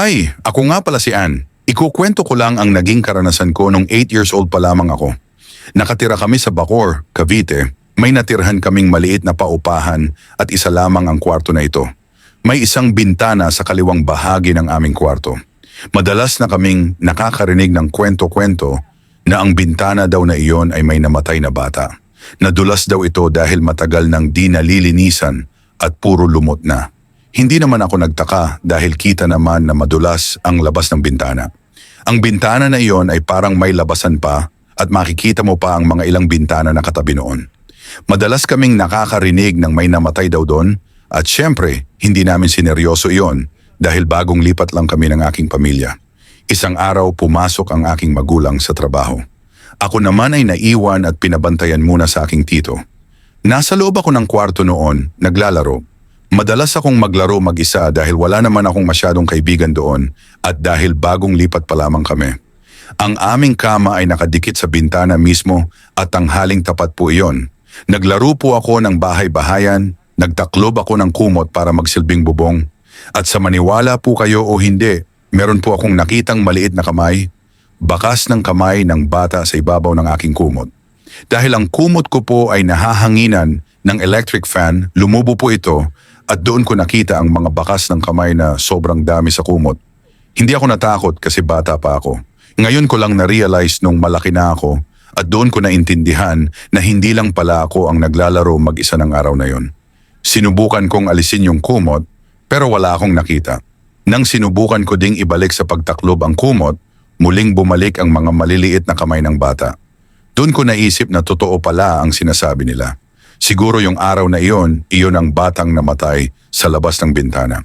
Hi, ako nga pala si Ann. Ikukwento ko lang ang naging karanasan ko nung 8 years old pa lamang ako. Nakatira kami sa Bacor, Cavite. May natirhan kaming maliit na paupahan at isa lamang ang kwarto na ito. May isang bintana sa kaliwang bahagi ng aming kwarto. Madalas na kaming nakakarinig ng kwento-kwento na ang bintana daw na iyon ay may namatay na bata. Nadulas daw ito dahil matagal nang di nalilinisan at puro lumot na. Hindi naman ako nagtaka dahil kita naman na madulas ang labas ng bintana. Ang bintana na iyon ay parang may labasan pa at makikita mo pa ang mga ilang bintana na katabi noon. Madalas kaming nakakarinig ng may namatay daw doon at syempre hindi namin sineryoso iyon dahil bagong lipat lang kami ng aking pamilya. Isang araw pumasok ang aking magulang sa trabaho. Ako naman ay naiwan at pinabantayan muna sa aking tito. Nasa loob ako ng kwarto noon, naglalaro. Madalas akong maglaro mag-isa dahil wala naman akong masyadong kaibigan doon at dahil bagong lipat pa lamang kami. Ang aming kama ay nakadikit sa bintana mismo at tanghaling tapat po iyon. Naglaro po ako ng bahay-bahayan, nagtaklob ako ng kumot para magsilbing bubong. At sa maniwala po kayo o hindi, meron po akong nakitang maliit na kamay, bakas ng kamay ng bata sa ibabaw ng aking kumot. Dahil ang kumot ko po ay nahahanginan ng electric fan, lumubo po ito at doon ko nakita ang mga bakas ng kamay na sobrang dami sa kumot. Hindi ako natakot kasi bata pa ako. Ngayon ko lang na-realize nung malaki na ako at doon ko naintindihan na hindi lang pala ako ang naglalaro mag-isa ng araw na yon. Sinubukan kong alisin yung kumot pero wala akong nakita. Nang sinubukan ko ding ibalik sa pagtaklob ang kumot, muling bumalik ang mga maliliit na kamay ng bata. Doon ko naisip na totoo pala ang sinasabi nila. Siguro yung araw na iyon, iyon ang batang namatay sa labas ng bintana.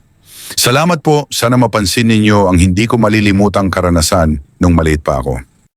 Salamat po, sana mapansin ninyo ang hindi ko malilimutang karanasan nung maliit pa ako.